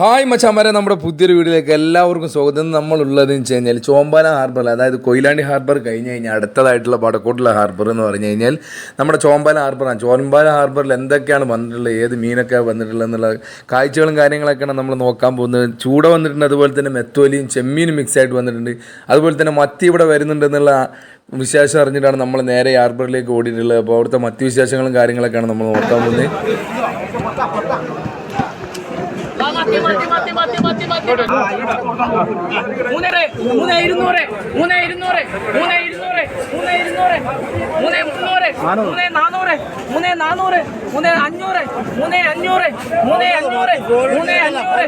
Hi മച്ചാമാരെ നമ്മുടെ പുതിയൊരു വീഡിയോയിലേക്ക് എല്ലാവർക്കും സ്വാഗതം. നമ്മളുള്ളത് വെച്ച് കഴിഞ്ഞാൽ ചോമ്പാല ഹാർബർ അതായത് കൊയിലാണ്ടി ഹാർബർ കഴിഞ്ഞ് കഴിഞ്ഞാൽ അടുത്തതായിട്ടുള്ള വടക്കോട്ടുള്ള ഹാർബർ എന്ന് പറഞ്ഞു കഴിഞ്ഞാൽ നമ്മുടെ ചോമ്പാല ഹാർബറാണ് ചോമ്പാല ഹാർബറിൽ എന്തൊക്കെയാണ് വന്നിട്ടുള്ളത് ഏത് മീനൊക്കെ വന്നിട്ടുള്ളത് എന്നുള്ള കാഴ്ചകളും കാര്യങ്ങളൊക്കെയാണ് നമ്മൾ നോക്കാൻ പോകുന്നത്. ചൂട വന്നിട്ടുണ്ട് അതുപോലെ തന്നെ മെത്തോലിയും ചെമ്മീനും മിക്സ് ആയിട്ട് വന്നിട്ടുണ്ട്. അതുപോലെ തന്നെ മത്തി ഇവിടെ വരുന്നുണ്ട് എന്നുള്ള വിശേഷം അറിഞ്ഞിട്ടാണ് നമ്മൾ നേരെ ഹാർബറിലേക്ക് ഓടിയിട്ടുള്ളത്. അപ്പോൾ അവിടുത്തെ മത്തി വിശേഷങ്ങളും കാര്യങ്ങളൊക്കെയാണ് നമ്മൾ നോക്കാൻ പോകുന്നത് മത്തി മത്തി മത്തി മത്തി മത്തി മത്തി മൂന്നര മൂന്ന് ഇരുന്നൂറ് മൂന്ന് ഇരുന്നൂറ് മൂന്ന് ഇരുന്നൂറ് മൂന്ന് ഇരുന്നൂറ് മൂന്ന് മുന്നൂറ്. മൂന്ന് നാനൂറ് മൂന്ന് നാനൂറ് മൂന്ന് അഞ്ഞൂറ് മൂന്ന് അഞ്ഞൂറ് മൂന്ന് അഞ്ഞൂറ് മൂന്ന് അഞ്ഞൂറ്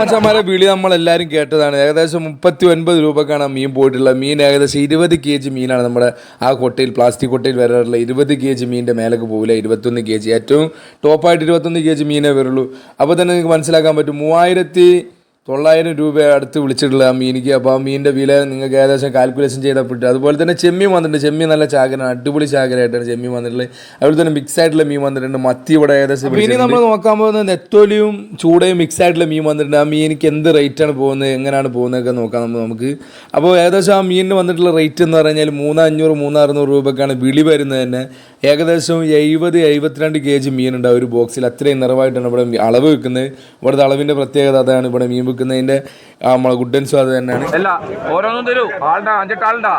മച്ചന്മാരെ വിളി നമ്മളെല്ലാവരും കേട്ടതാണ്. ഏകദേശം മുപ്പത്തി ഒൻപത് രൂപക്കാണ് മീൻ പോയിട്ടുള്ളത് മീൻ. ഏകദേശം ഇരുപത് കെ ജി മീനാണ് നമ്മുടെ ആ കൊട്ടയിൽ പ്ലാസ്റ്റിക് കൊട്ടയിൽ വരാറുള്ള ഇരുപത് കെ ജി മീനിന്റെ മേലേക്ക് പോകില്ല ഇരുപത്തൊന്ന് കെ ജി ഏറ്റവും ടോപ്പായിട്ട് ഇരുപത്തൊന്ന് കെ ജി മീനേ വരുള്ളൂ. അപ്പോൾ തന്നെ നിങ്ങൾക്ക് മനസ്സിലാക്കാൻ പറ്റും. മൂവായിരത്തി തൊള്ളായിരം രൂപ അടുത്ത് വിളിച്ചിട്ടുള്ള ആ മീനിക്ക്. അപ്പോൾ ആ മീനിന്റെ വില നിങ്ങൾക്ക് ഏകദേശം കാൽക്കുലേഷൻ ചെയ്തപ്പോൾ അതുപോലെ തന്നെ ചെമ്മീൻ വന്നിട്ടുണ്ട്. ചെമ്മീൻ നല്ല ചാകരാണ് അടിപൊളി ചാകരായിട്ടാണ് ചെമ്മീൻ വന്നിട്ടുള്ളത്. അതുപോലെ തന്നെ മിക്സ് ആയിട്ടുള്ള മീൻ വന്നിട്ടുണ്ട്. മത്തി ഇവിടെ ഏകദേശം ഇനി നമ്മൾ നോക്കാൻ പോകുന്നത് നെത്തോലിയും ചൂടയും മിക്സ് ആയിട്ടുള്ള മീൻ വന്നിട്ടുണ്ട്. ആ മീനിക്ക് എന്ത് റേറ്റാണ് പോകുന്നത്? എങ്ങനെയാണ് പോകുന്നതൊക്കെ നോക്കാം നമ്മൾ നമുക്ക്. അപ്പോൾ ഏകദേശം ആ മീനിന് വന്നിട്ടുള്ള റേറ്റ് എന്ന് പറഞ്ഞാൽ മൂന്നഞ്ഞൂറ് മൂന്ന് അറുന്നൂറ് രൂപക്കാണ് വിളി വരുന്നത് തന്നെ. ഏകദേശം എഴുപത് എഴുപത്തിരണ്ട് കെ ജി മീനുണ്ട് ആ ഒരു ബോക്സിൽ അത്രയും നിറവായിട്ടാണ് ഇവിടെ അളവ് വെക്കുന്നത്. ഇവിടുത്തെ അളവിന്റെ പ്രത്യേകത അതാണ്. ഇവിടെ മീൻ വെക്കുന്നതിന്റെ ആ നമ്മളെ ഗുഡൻസും അത് തന്നെയാണ്. അല്ല ഓരോന്നും തരൂ. ആളുണ്ടാ അഞ്ചെട്ട് ആളുണ്ടാ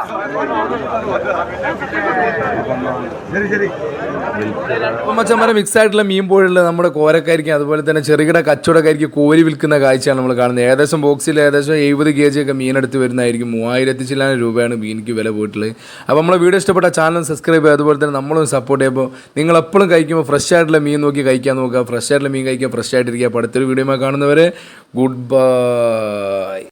മച്ചന്മാരെ മിക്സ് ആയിട്ടുള്ള മീൻ പോലുള്ള നമ്മുടെ കോരക്കായിരിക്കും അതുപോലെ തന്നെ ചെറുകിട കച്ചവടക്കാരിക്ക് കോരി വിൽക്കുന്ന കാഴ്ചയാണ് നമ്മൾ കാണുന്നത്. ഏകദേശം ബോക്സിൽ ഏകദേശം എഴുപത് കെ ജി ഒക്കെ മീനെടുത്ത് വരുന്നതായിരിക്കും. മൂവായിരത്തി ചില്ലാനം രൂപയാണ് മീനിക്ക് വില പോയിട്ടുള്ളത്. അപ്പോൾ നമ്മളെ വീഡിയോ ഇഷ്ടപ്പെട്ട ചാനൽ സബ്സ്ക്രൈബ് ചെയ്യുക. അതുപോലെ തന്നെ നമ്മളും സപ്പോർട്ട് ചെയ്യുമ്പോൾ നിങ്ങൾ എപ്പോഴും കഴിക്കുമ്പോൾ ഫ്രഷ് ആയിട്ടുള്ള മീൻ നോക്കി കഴിക്കാൻ നോക്കുക. ഫ്രഷ് ആയിട്ടുള്ള മീൻ കഴിക്കുക ഫ്രഷ് ആയിട്ടിരിക്കുക. അപ്പോൾ അടുത്തൊരു വീഡിയോ കാണുന്നവരെ ഗുഡ് ബൈ rồi